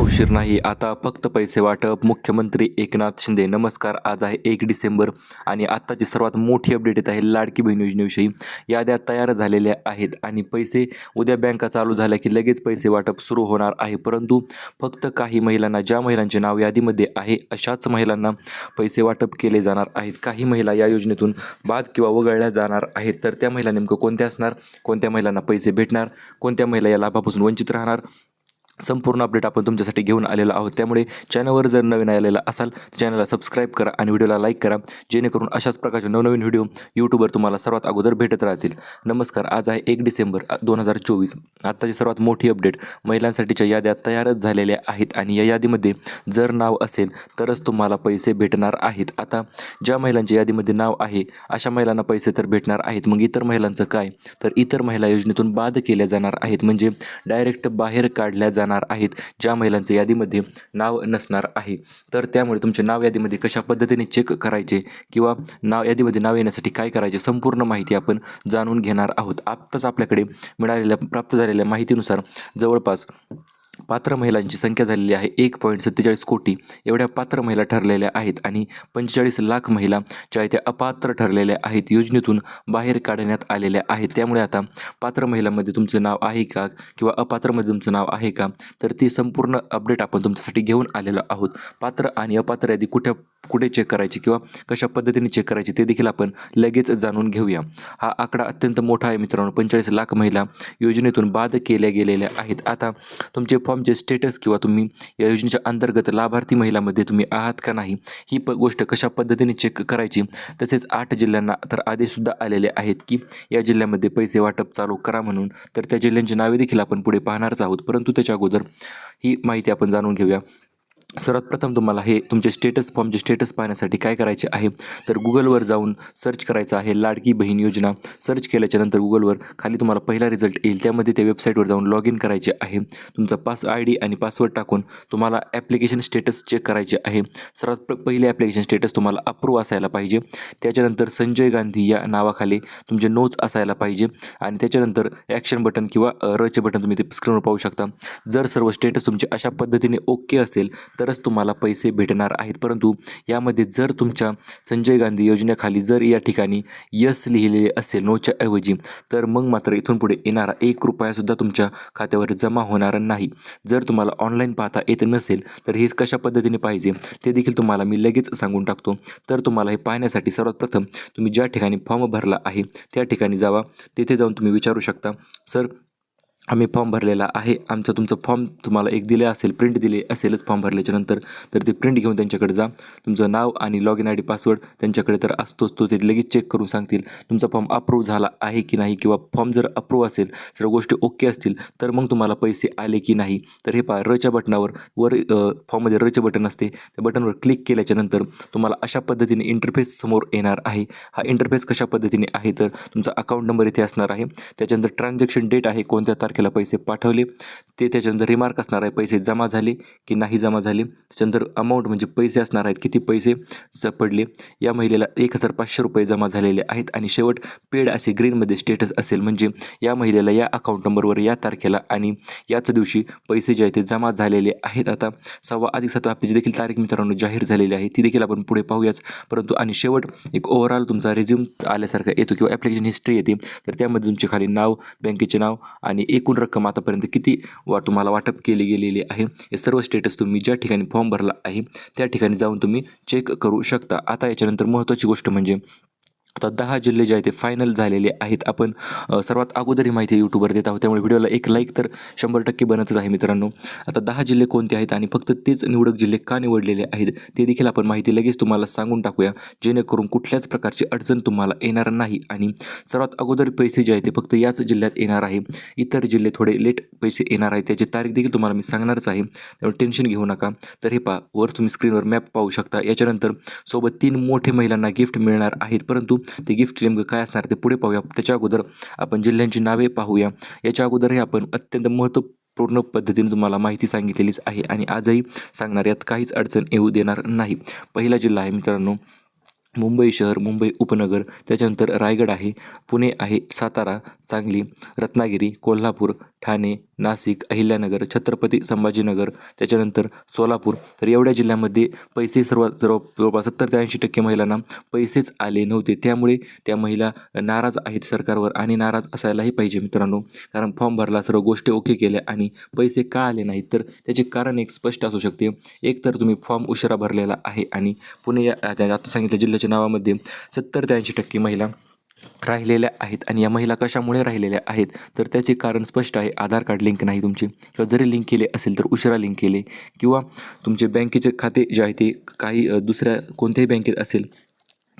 उशीर नाही. आता फक्त पैसे वाटप. मुख्यमंत्री एकनाथ शिंदे नमस्कार. आज आहे एक डिसेंबर आणि आत्ताची सर्वात मोठी अपडेट येत आहे लाडकी बहीण योजनेविषयी. याद्या तयार झालेल्या आहेत आणि पैसे उद्या बँका चालू झाल्या की लगेच पैसे वाटप सुरू होणार आहे. परंतु फक्त काही महिलांना ज्या महिलांचे नाव यादीमध्ये आहे अशाच महिलांना पैसे वाटप केले जाणार आहेत. काही महिला या योजनेतून बाद किंवा वगळल्या जाणार आहेत. तर त्या महिला नेमकं कोणत्या असणार? कोणत्या महिलांना पैसे भेटणार? कोणत्या महिला या लाभापासून वंचित राहणार? संपूर्ण अपडेट आपण तुमच्यासाठी घेऊन आलेलो आहोत. त्यामुळे चॅनलवर जर नवीन आलेला असाल तर चॅनलला सबस्क्राईब करा आणि व्हिडिओला लाईक करा. जेणेकरून अशाच प्रकारचे नवनवीन व्हिडिओ यूट्यूबवर तुम्हाला सर्वात अगोदर भेटत राहतील. नमस्कार आज आहे एक डिसेंबर दोन हजार चोवीस. आत्ताची सर्वात मोठी अपडेट महिलांसाठीच्या याद्या तयारच झालेल्या आहेत आणि या यादीमध्ये जर नाव असेल तरच तुम्हाला पैसे भेटणार आहेत. आता ज्या महिलांच्या यादीमध्ये नाव आहे अशा महिलांना पैसे तर भेटणार आहेत. मग इतर महिलांचं काय? तर इतर महिला योजनेतून बाद केल्या जाणार आहेत. म्हणजे डायरेक्ट बाहेर काढल्या जाणार आहेत ज्या महिलांचं यादीमध्ये नाव नसणार आहे. तर त्यामुळे तुमचे नाव यादीमध्ये कशा पद्धतीने चेक करायचे किंवा नाव यादीमध्ये नाव येण्यासाठी काय करायचे संपूर्ण माहिती आपण जाणून घेणार आहोत. आत्ताच आपल्याकडे मिळालेल्या प्राप्त झालेल्या माहितीनुसार जवळपास पात्र महिलांची संख्या झालेली आहे एक पॉईंट सत्तेचाळीस कोटी. एवढ्या पात्र महिला ठरलेल्या आहेत आणि पंचेचाळीस लाख महिला ज्या आहेत त्या अपात्र ठरलेल्या आहेत योजनेतून बाहेर काढण्यात आलेल्या आहेत. त्यामुळे आता पात्र महिलांमध्ये तुमचं नाव आहे का किंवा अपात्रमध्ये तुमचं नाव आहे का? तर ती संपूर्ण अपडेट आपण तुमच्यासाठी घेऊन आलेलो आहोत. पात्र आणि अपात्र यादी कुठे कुठे चेक करायची किंवा कशा पद्धतीने चेक करायची ते देखील आपण लगेच जाणून घेऊया. हा आकडा अत्यंत मोठा आहे मित्रांनो. पंचेचाळीस लाख महिला योजनेतून बाद केल्या गेलेल्या आहेत. आता तुमचे फॉर्मचे स्टेटस किंवा तुम्ही या योजनेच्या अंतर्गत लाभार्थी महिलामध्ये तुम्ही आहात का नाही ही प गोष्ट कशा पद्धतीने चेक करायची तसेच आठ जिल्ह्यांना तर आदेशसुद्धा आलेले आहेत की या जिल्ह्यामध्ये पैसे वाटप चालू करा म्हणून तर त्या जिल्ह्यांची नावे देखील आपण पुढे पाहणारच आहोत. परंतु त्याच्या अगोदर ही माहिती आपण जाणून घेऊया. सर्वात प्रथम तुम्हाला हे तुमचे स्टेटस फॉर्मचे स्टेटस पाहण्यासाठी काय करायचे आहे तर गुगलवर जाऊन सर्च करायचं आहे लाडकी बहीण योजना. सर्च केल्याच्यानंतर गुगलवर खाली तुम्हाला पहिला रिझल्ट येईल. त्यामध्ये त्या वेबसाईटवर जाऊन लॉग इन करायचे आहे. तुमचा पास आय डी आणि पासवर्ड टाकून तुम्हाला ॲप्लिकेशन स्टेटस चेक करायचे आहे. सर्वात पहिले ॲप्लिकेशन स्टेटस तुम्हाला अप्रूव्ह असायला पाहिजे. त्याच्यानंतर संजय गांधी या नावाखाली तुमचे नोट्स असायला पाहिजे. आणि त्याच्यानंतर ॲक्शन बटन किंवा रचे बटन तुम्ही ते स्क्रीनवर पाहू शकता. जर सर्व स्टेटस तुमचे अशा पद्धतीने ओके असेल तरच तुम्हाला पैसे भेटणार आहेत. परंतु यामध्ये जर तुमच्या संजय गांधी योजनेखाली जर या ठिकाणी यस लिहिलेले असेल नोच्या ऐवजी तर मग मात्र इथून पुढे येणारा एक रुपयासुद्धा तुमच्या खात्यावर जमा होणार नाही. जर तुम्हाला ऑनलाईन पाहता येत नसेल तर हे कशा पद्धतीने पाहिजे ते देखील तुम्हाला मी लगेच सांगून टाकतो. तर तुम्हाला हे पाहण्यासाठी सर्वात प्रथम तुम्ही ज्या ठिकाणी फॉर्म भरला आहे त्या ठिकाणी जावा. तिथे जाऊन तुम्ही विचारू शकता सर आम्ही फॉर्म भरलेला आहे. आमचं तुमचं फॉर्म तुम्हाला एक दिले असेल प्रिंट दिले असेलच फॉर्म भरल्याच्या नंतर तर ते प्रिंट घेऊन त्यांच्याकडे जा. तुमचं नाव आणि log in I D password त्यांच्याकडे तर असतोच तो ते लगेच चेक करून सांगतील तुमचा फॉर्म अप्रूव्ह झाला आहे की नाही किंवा फॉर्म जर अप्रूव्ह असेल सर्व गोष्टी ओके असतील तर मग तुम्हाला पैसे आले की नाही. तर हे पहा रच्या बटनावर वर फॉर्ममध्ये रचे बटन असते. त्या बटनवर क्लिक केल्याच्यानंतर तुम्हाला अशा पद्धतीने इंटरफेस समोर येणार आहे. हा इंटरफेस कशा पद्धतीने आहे? तर तुमचा अकाउंट नंबर इथे असणार आहे. त्याच्यानंतर ट्रान्झॅक्शन डेट आहे कोणत्या तारखे तारखेला पैसे पाठवले. ते त्याच्यानंतर रिमार्क असणार आहे पैसे जमा झाले की नाही जमा झाले. त्याच्यानंतर अमाऊंट म्हणजे पैसे असणार आहेत किती पैसे ज पडले. या महिलेला एक हजार पाचशे रुपये जमा झालेले आहेत आणि शेवट पेड असे ग्रीनमध्ये स्टेटस असेल. म्हणजे या महिलेला या अकाउंट नंबरवर या तारखेला आणि याच दिवशी पैसे जे आहेत ते जमा झालेले आहेत. आता सव्वा अधिक सातवा हप्त्याची देखील तारीख मित्रांनो जाहीर झालेली आहे. ती देखील आपण पुढे पाहूयाच. परंतु आणि शेवट एक ओव्हरऑल तुमचा रिझ्यूम आल्यासारखा येतो किंवा ॲप्लिकेशन हिस्ट्री येते. तर त्यामध्ये तुमचे खाली नाव बँकेचे नाव आणि एक एकूण रक्कम आतापर्यंत किती वा तुम्हाला वाटप केली गेलेली आहे? हे सर्व स्टेटस तुम्ही ज्या ठिकाणी फॉर्म भरला आहे त्या ठिकाणी जाऊन तुम्ही चेक करू शकता. आता याच्यानंतर महत्त्वाची गोष्ट म्हणजे आता दहा जिल्हे जे आहेत ते फायनल झालेले आहेत. आपण सर्वात अगोदर ही माहिती यूट्यूबवर देत आहोत. त्यामुळे व्हिडिओला एक लाईक तर शंभर टक्के बनतच आहे मित्रांनो. आता दहा जिल्हे कोणते आहेत आणि फक्त तेच निवडक जिल्हे का निवडलेले आहेत ते देखील आपण माहिती लगेच तुम्हाला सांगून टाकूया. जेणेकरून कुठल्याच प्रकारची अडचण तुम्हाला येणार नाही आणि सर्वात अगोदर पैसे जे आहेत ते फक्त याच जिल्ह्यात येणार आहे. इतर जिल्हे थोडे लेट पैसे येणार आहेत. त्याची तारीख देखील तुम्हाला मी सांगणारच आहे. त्यामुळे टेन्शन घेऊ नका. तर हे पहा वर तुम्ही स्क्रीनवर मॅप पाहू शकता. याच्यानंतर सोबत तीन मोठे महिलांना गिफ्ट मिळणार आहेत. परंतु ते गिफ्ट नेमकं काय असणार ते पुढे पाहूया. त्याच्या अगोदर आपण जिल्ह्यांची नावे पाहूया. याच्या अगोदर हे आपण अत्यंत महत्त्वपूर्ण पद्धतीने तुम्हाला माहिती सांगितलेलीच आहे आणि आजही सांगणार यात काहीच अडचण येऊ देणार नाही. पहिला जिल्हा आहे मित्रांनो मुंबई शहर मुंबई उपनगर. त्याच्यानंतर रायगड आहे पुणे आहे सातारा सांगली रत्नागिरी कोल्हापूर ठाणे नाशिक अहिल्यानगर छत्रपती संभाजीनगर त्याच्यानंतर सोलापूर. तर एवढ्या जिल्ह्यामध्ये पैसे सर्व जवळ जवळपास सत्तर ते ऐंशी टक्के महिलांना पैसेच आले नव्हते. त्यामुळे त्या महिला नाराज आहेत सरकारवर आणि नाराज असायलाही पाहिजे मित्रांनो. कारण फॉर्म भरला सर्व गोष्टी ओके केल्या आणि पैसे का आले नाहीत? तर त्याचे कारण एक स्पष्ट असू शकते. एक तर तुम्ही फॉर्म उशिरा भरलेला आहे आणि पुणे या आता सांगितलं जिल्ह्याच्या नावामध्ये सत्तर ते ऐंशी टक्के महिला राहिलेल्या आहेत आणि या महिला कशामुळे राहिलेल्या आहेत तर त्याचे कारण स्पष्ट आहे. आधार कार्ड लिंक नाही तुमचे. किंवा जरी लिंक केले असेल तर उशिरा लिंक केले. किंवा तुमचे बँकेचे खाते जे आहे ते काही दुसऱ्या कोणत्याही बँकेत असेल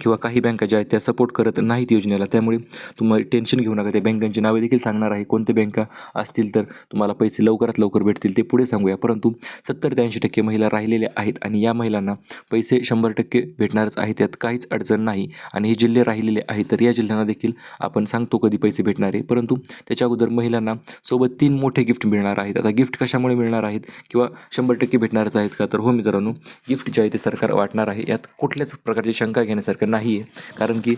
किंवा काही बँका ज्या आहेत त्या सपोर्ट करत नाहीत योजनेला. त्यामुळे तुम्हाला टेन्शन घेऊ नका. त्या बँकांची नावे देखील सांगणार आहे. कोणत्या बँका असतील तर तुम्हाला पैसे लवकरात लवकर भेटतील ते पुढे सांगूया. परंतु सत्तर ते ऐंशी टक्के महिला राहिलेल्या आहेत आणि या महिलांना पैसे शंभर टक्के भेटणारच आहेत. त्यात काहीच अडचण नाही. आणि हे जिल्हे राहिलेले आहेत तर या जिल्ह्यांना देखील आपण सांगतो कधी पैसे भेटणार आहे. परंतु त्याच्या अगोदर महिलांना सोबत तीन मोठे गिफ्ट मिळणार आहेत. आता गिफ्ट कशामुळे मिळणार आहेत किंवा शंभर टक्के भेटणारच आहेत का? तर हो मित्रांनो गिफ्ट जे आहे ते सरकार वाटणार आहे. यात कुठल्याच प्रकारची शंका घेण्यासारखं नाही. आहे कारण की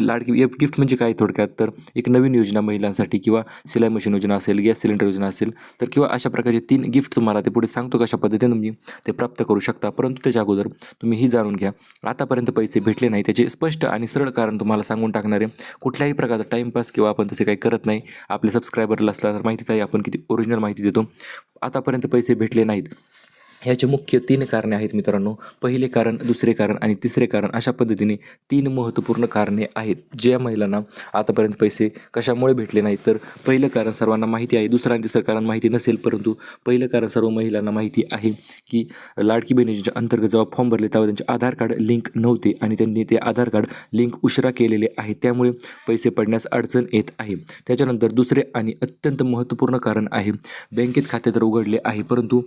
लाडकी गिफ्ट म्हणजे काय थोडक्यात? तर एक नवीन योजना महिलांसाठी किंवा सिलाई मशीन योजना असेल गॅस सिलेंडर योजना असेल तर किंवा अशा प्रकारचे तीन गिफ्ट तुम्हाला ते पुढे सांगतो कशा पद्धतीने तुम्ही ते प्राप्त करू शकता. परंतु त्याच्या अगोदर तुम्ही ही जाणून घ्या. आतापर्यंत पैसे भेटले नाही. त्याचे स्पष्ट आणि सरळ कारण तुम्हाला सांगून टाकणारे कुठल्याही प्रकारचा टाईमपास किंवा आपण तसे काही करत नाही. आपले सबस्क्रायबरला असला तर माहितीच आहे आपण किती ओरिजिनल माहिती देतो. आतापर्यंत पैसे भेटले नाहीत. ह्याचे मुख्य तीन कारणे आहेत मित्रांनो. पहिले कारण दुसरे कारण आणि तिसरे कारण अशा पद्धतीने तीन महत्त्वपूर्ण कारणे आहेत ज्या महिलांना आतापर्यंत पैसे कशामुळे भेटले नाही तर पहिलं कारण सर्वांना माहिती आहे दुसरं आणि तिसरं कारण माहिती नसेल परंतु पहिलं कारण सर्व महिलांना माहिती आहे की लाडकी बहिणीच्या अंतर्गत जेव्हा फॉर्म भरले तेव्हा त्यांचे आधार कार्ड लिंक नव्हते आणि त्यांनी ते आधार कार्ड लिंक उशिरा केलेले आहे. त्यामुळे पैसे पडण्यास अडचण येत आहे. त्याच्यानंतर दुसरे आणि अत्यंत महत्त्वपूर्ण कारण आहे बँकेत खाते तर उघडले आहे परंतु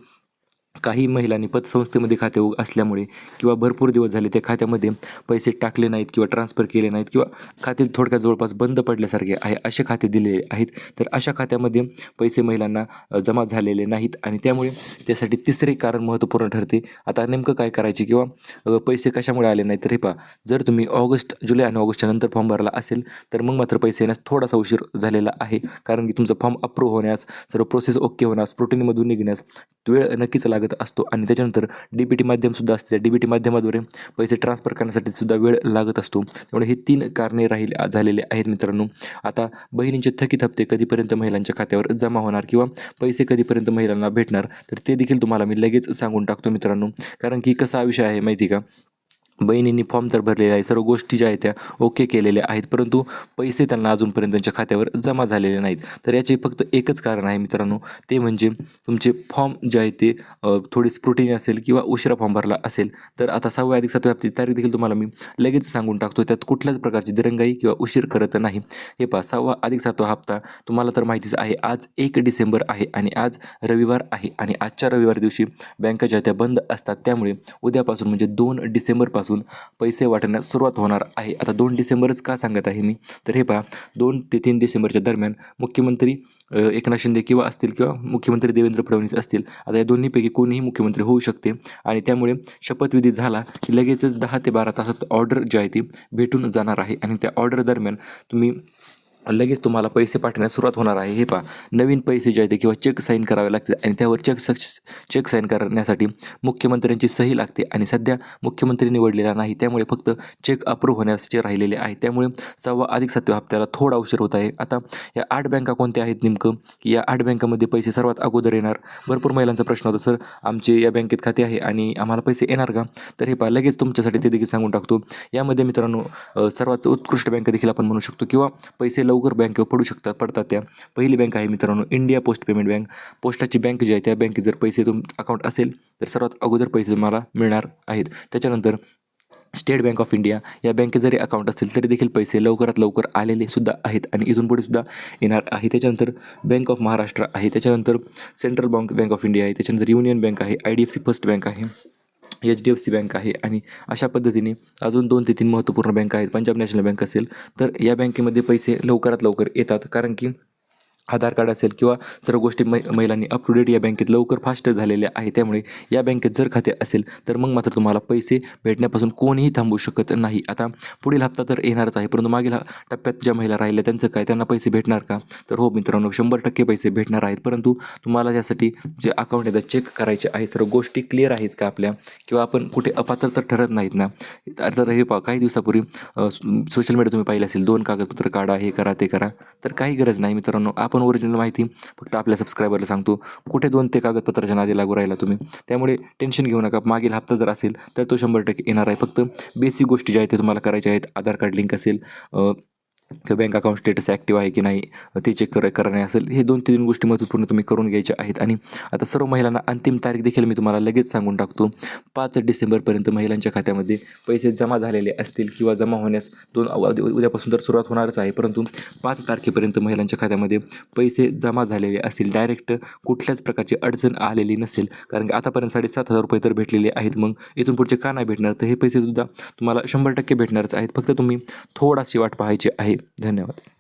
काही महिलांनी पतसंस्थेमध्ये खाते उघ असल्यामुळे किंवा भरपूर दिवस झाले त्या खात्यामध्ये पैसे टाकले नाहीत किंवा ट्रान्सफर केले नाहीत किंवा खाते थोडक्यात जवळपास बंद पडल्यासारखे आहे असे खाते दिलेले आहेत. तर अशा खात्यामध्ये पैसे महिलांना जमा झालेले नाहीत आणि त्यामुळे त्यासाठी तिसरे कारण महत्त्वपूर्ण ठरते. आता नेमकं काय करायचे किंवा पैसे कशामुळे आले नाहीत तर हे पहा. जर तुम्ही ऑगस्ट जुलै आणि ऑगस्टच्या नंतर फॉर्म भरला असेल तर मग मात्र पैसे येण्यास थोडासा उशीर झालेला आहे. कारण की तुमचा फॉर्म अप्रूव्ह होण्यास सर्व प्रोसेस ओके होण्यास प्रोटीनमधून निघण्यास वेळ नक्कीच लागत असतो. आणि त्याच्यानंतर डी बी टी माध्यमसुद्धा असते. त्या डी बी टी माध्यमाद्वारे पैसे ट्रान्सफर करण्यासाठी सुद्धा वेळ लागत असतो. त्यामुळे हे तीन कारणे राहिले झालेले आहेत मित्रांनो. आता बहिणींचे थकीत हप्ते कधीपर्यंत महिलांच्या खात्यावर जमा होणार किंवा पैसे कधीपर्यंत महिलांना भेटणार? तर ते देखील तुम्हाला मी लगेच सांगून टाकतो मित्रांनो. कारण की कसा विषय आहे माहिती का? बहिणींनी फॉर्म तर भरलेला आहे सर्व गोष्टी ज्या आहेत त्या ओके केलेल्या आहेत परंतु पैसे त्यांना अजूनपर्यंत त्यांच्या खात्यावर जमा झालेले नाहीत. तर याचे फक्त एकच कारण आहे मित्रांनो ते म्हणजे तुमचे फॉर्म जे आहे ते थोडी स्क्रुटिनी असेल किंवा उशिरा फॉर्म भरला असेल तर आता सहाव्या अधिक सातव्या हप्त्याची तारीख देखील तुम्हाला मी लगेच सांगून टाकतो त्यात कुठल्याच प्रकारची दिरंगाई किंवा उशीर करत नाही. हे पहा सहावा अधिक सातवा हप्ता तुम्हाला तर माहितीच आहे आज एक डिसेंबर आहे आणि आज रविवार आहे आणि आजच्या रविवार दिवशी बँका ज्या त्या बंद असतात. त्यामुळे उद्यापासून म्हणजे दोन डिसेंबरपासून पैसे वाटण्यास सुरुवात होणार आहे. आता दोन डिसेंबरच का सांगत आहे मी? तर हे पहा दोन ते तीन डिसेंबरच्या दरम्यान मुख्यमंत्री एकनाथ शिंदे किंवा असतील किंवा मुख्यमंत्री देवेंद्र फडणवीस असतील आता या दोन्हीपैकी कोणीही मुख्यमंत्री होऊ शकते. आणि त्यामुळे शपथविधी झाला की लगेचच दहा ते बारा तासाचं ऑर्डर जी आहे ती भेटून जाणार आहे. आणि त्या ऑर्डर दरम्यान तुम्ही लगेच तुम्हाला पैसे पाठवण्यास सुरुवात होणार आहे. हे पहा नवीन पैसे जे आहेत ते किंवा चेक साईन करावे लागते आणि त्यावर चेक सक्ष चेक साईन करण्यासाठी मुख्यमंत्र्यांची सही लागते आणि सध्या मुख्यमंत्री निवडलेला नाही. त्यामुळे फक्त चेक अप्रूव्ह होण्याचे राहिलेले आहे. त्यामुळे सव्वा अधिक सातव्या हप्त्याला थोडा उशीर होत आहे. आता या आठ बँका कोणत्या आहेत नेमकं? की या आठ बँकामध्ये पैसे सर्वात अगोदर येणार. भरपूर महिलांचा प्रश्न होता सर आमचे या बँकेत खाते आहे आणि आम्हाला पैसे येणार का? तर हे पहा लगेच तुमच्यासाठी ते देखील सांगून टाकतो. यामध्ये मित्रांनो सर्वात उत्कृष्ट बँक देखील आपण म्हणू शकतो किंवा पैसे लवकर बँकेवर पडू शकतात पडतात त्या. पहिली बँक आहे मित्रांनो इंडिया पोस्ट पेमेंट बँक पोस्टाची बँक जी आहे त्या बँकेत जर पैसे तुम अकाउंट असेल तर सर्वात अगोदर पैसे तुम्हाला मिळणार आहेत. त्याच्यानंतर स्टेट बँक ऑफ इंडिया या बँकेत जरी अकाउंट असेल तरी देखील पैसे लवकरात लवकर आलेले सुद्धा आहेत आणि इथून पुढे सुद्धा येणार आहे. त्याच्यानंतर बँक ऑफ महाराष्ट्र आहे. त्याच्यानंतर central bank bank of India आहे. त्याच्यानंतर युनियन बँक आहे. I D F C first bank आहे. H D F C bank आहे आणि अशा पद्धतीने अजून दोन ते तीन महत्त्वपूर्ण बँक आहेत. पंजाब नॅशनल बँक असेल तर या बँकेमध्ये पैसे लवकरात लवकर येतात. कारण की आधार कार्ड असेल किंवा सर्व गोष्टी मै महिलांनी अप टू डेट या बँकेत लवकर फास्ट झालेल्या आहे त्यामुळे या बँकेत जर खाते असेल तर मग मात्र तुम्हाला पैसे भेटण्यापासून कोणीही थांबू शकत नाही. आता पुढील हप्ता तर येणारच आहे परंतु मागील हा- टप्प्यात ज्या महिला राहिल्या त्यांचं काय? त्यांना पैसे भेटणार का? तर हो मित्रांनो शंभर टक्के पैसे भेटणार आहेत परंतु तुम्हाला त्यासाठी जे अकाउंट आहे चेक करायचे आहे सर्व गोष्टी क्लिअर आहेत का आपल्या? किंवा आपण कुठे अपात्र तर ठरत नाहीत ना? तर हे पा काही दिवसापूर्वी सोशल मीडिया तुम्ही पाहिलं असेल दोन कागदपत्र काढा हे करा ते करा. तर काही गरज नाही मित्रांनो आपण ओरिजिनल माहिती फक्त आपल्या सबस्क्रायबरला सांगतो. कुठे दोन ते कागदपत्राच्या नादी लागू राहिला तुम्ही त्यामुळे टेन्शन घेऊ नका. मागील हप्ता जर असेल तर तो शंभर टक्के येणार आहे. फक्त बेसिक गोष्टी ज्या आहेत ते तुम्हाला करायच्या आहेत. आधार कार्ड लिंक असेल किंवा बँक अकाउंट स्टेटस ॲक्टिव्ह आहे की नाही ते चेक कर करणे असेल हे दोन तीन गोष्टी महत्त्वपूर्ण तुम्ही करून घ्यायच्या आहेत. आणि आता सर्व महिलांना अंतिम तारीख देखील मी तुम्हाला लगेच सांगून टाकतो. पाच डिसेंबरपर्यंत महिलांच्या खात्यामध्ये पैसे जमा झालेले असतील किंवा जमा होण्यास दोन उद्यापासून तर सुरुवात होणारच आहे. परंतु पाच तारखेपर्यंत महिलांच्या खात्यामध्ये पैसे जमा झालेले असतील. डायरेक्ट कुठल्याच प्रकारची अडचण आलेली नसेल. कारण की आतापर्यंत साडेसात हजार रुपये तर भेटलेले आहेत. मग इथून पुढचे का नाही भेटणार? तर हे पैसे सुद्धा तुम्हाला शंभर टक्के भेटणारच आहेत. फक्त तुम्ही थोडाशी वाट पाहायची आहे. धन्यवाद.